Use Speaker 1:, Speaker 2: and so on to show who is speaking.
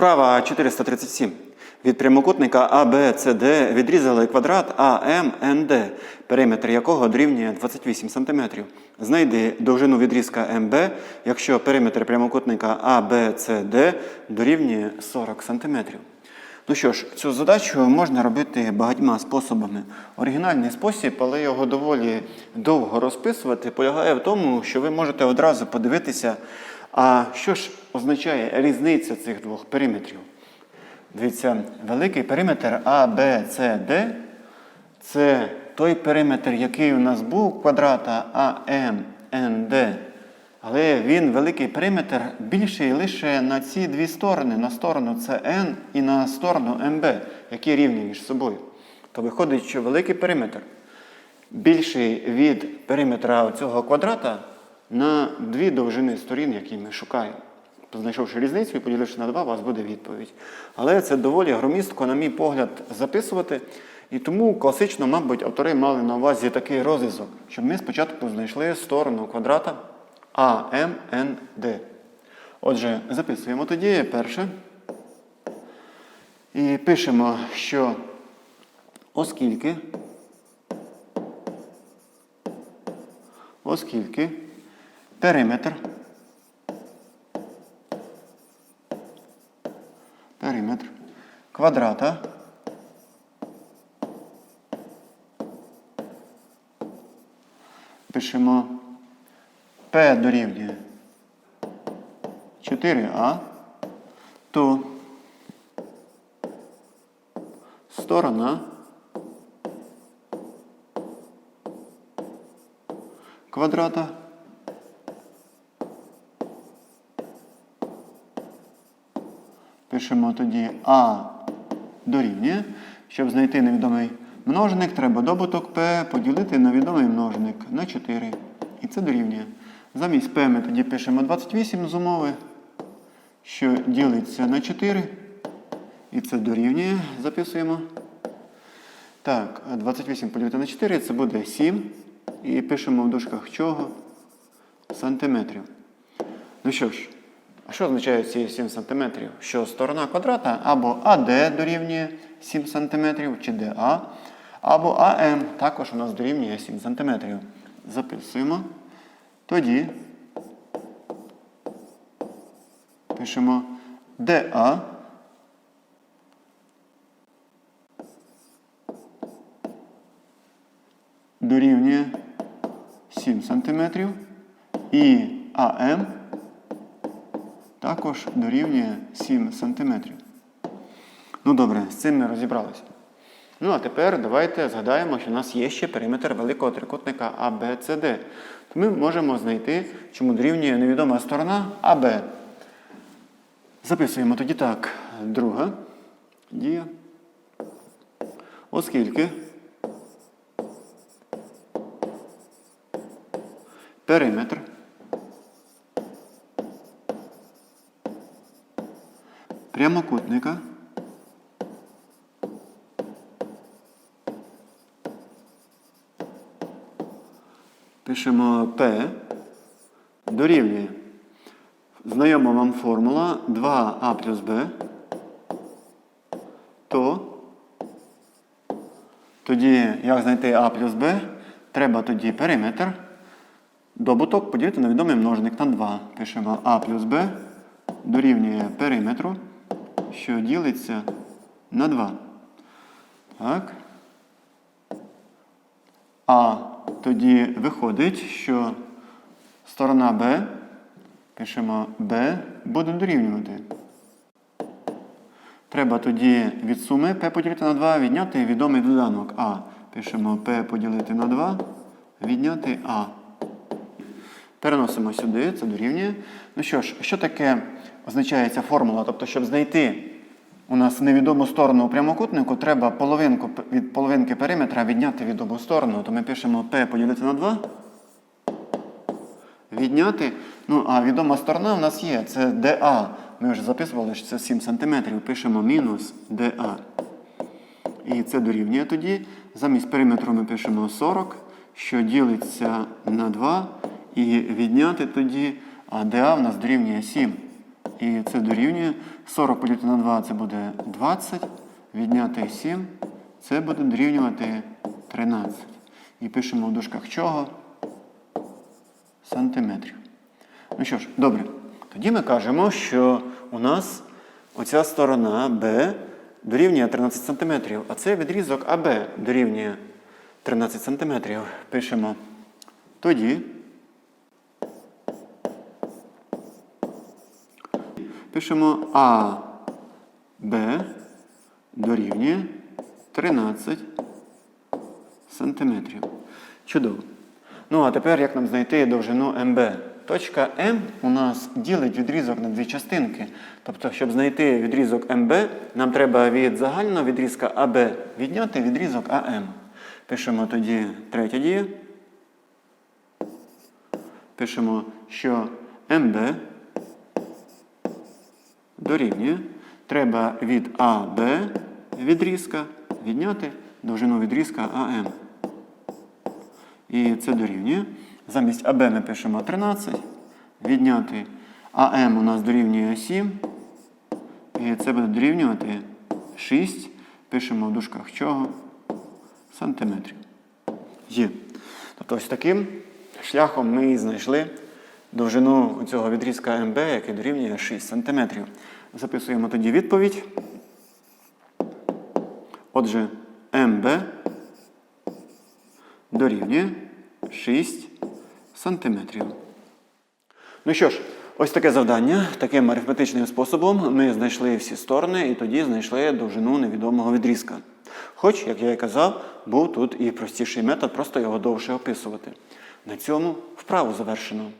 Speaker 1: Вправа 437. Від прямокутника ABCD відрізали квадрат AMND, периметр якого дорівнює 28 см. Знайди довжину відрізка МБ, якщо периметр прямокутника ABCD дорівнює 40 см. Ну що ж, цю задачу можна робити багатьма способами. Оригінальний спосіб, але його доволі довго розписувати, полягає в тому, що ви можете одразу подивитися, а що ж означає різниця цих двох периметрів. Дивіться, великий периметр ABCD – це той периметр, який у нас був квадрата AMND. Але він, великий периметр, більший лише на ці дві сторони, на сторону CN і на сторону MB, які рівні між собою. То виходить, що великий периметр більший від периметра цього квадрата на дві довжини сторін, які ми шукаємо. Знайшовши різницю і поділивши на два, у вас буде відповідь. Але це доволі громістко, на мій погляд, записувати. І тому класично, мабуть, автори мали на увазі такий розв'язок, щоб ми спочатку знайшли сторону квадрата AMND. Отже, записуємо тоді перше. І пишемо, що оскільки, оскільки периметр, периметр. Квадрата. Пишемо. P дорівнює 4А, то сторона квадрата пишемо тоді А дорівнює. Щоб знайти невідомий множник, треба добуток P поділити на відомий множник на 4. І це дорівнює. Замість P ми тоді пишемо 28 з умови, що ділиться на 4. І це дорівнює. Записуємо. Так, 28 поділити на 4 це буде 7. І пишемо в дужках чого? Сантиметрів. Ну що ж, а що означає ці 7 см? Що сторона квадрата або AD дорівнює 7 см, чи DA, або AM також у нас дорівнює 7 см. Записуємо. Тоді пишемо DA дорівнює 7 см і АМ також дорівнює 7 см. Ну добре, з цим ми розібралися. Ну а тепер давайте згадаємо, що у нас є ще периметр великого трикутника ABCD. То ми можемо знайти, чому дорівнює невідома сторона АБ. Записуємо тоді так. Друга дія. Оскільки периметр прямокутника пишемо P дорівнює. Знайома вам формула 2а плюс b, то тоді, як знайти а плюс b, треба тоді периметр. Добуток поділити на відомий множник на 2. Пишемо а плюс b дорівнює периметру, що ділиться на 2. Так. А тоді виходить, що сторона b, пишемо b, буде дорівнювати. Треба тоді від суми p поділити на 2 відняти відомий доданок А. Пишемо p поділити на 2, відняти А. Переносимо сюди, це дорівнює. Ну що ж, що таке означає ця формула? Тобто, щоб знайти у нас невідому сторону у прямокутнику, треба половинку від половинки периметра відняти відому сторону. То ми пишемо p поділити на 2. Відняти. Ну, а відома сторона у нас є, це DA. Ми вже записували, що це 7 см. Пишемо мінус DA. І це дорівнює тоді. Замість периметру ми пишемо 40, що ділиться на 2. І відняти тоді, а DA в нас дорівнює 7. І це дорівнює 40 поділити на 2 це буде 20. Відняти 7. Це буде дорівнювати 13. І пишемо в дужках чого? Сантиметрів. Ну що ж, добре. Тоді ми кажемо, що у нас оця сторона Б дорівнює 13 см, а це відрізок АБ дорівнює 13 см. Пишемо тоді. Пишемо А, Б дорівнює 13 сантиметрів. Чудово. Ну, а тепер як нам знайти довжину МБ? Точка М у нас ділить відрізок на дві частинки. Тобто, щоб знайти відрізок МБ, нам треба від загального відрізка АБ відняти відрізок АМ. Пишемо тоді третя дія. Пишемо, що МБ дорівнює. Треба від АБ відрізка відняти довжину відрізка АМ. І це дорівнює. Замість АБ ми пишемо 13. Відняти АМ у нас дорівнює 7. І це буде дорівнювати 6. Пишемо в дужках чого? Сантиметрів. Є. Тобто ось таким шляхом ми знайшли довжину цього відрізка МБ, який дорівнює 6 см. Записуємо тоді відповідь. Отже, МБ дорівнює 6 сантиметрів. Ну що ж, ось таке завдання. Таким арифметичним способом ми знайшли всі сторони і тоді знайшли довжину невідомого відрізка. Хоч, як я і казав, був тут і простіший метод, просто його довше описувати. На цьому вправу завершено.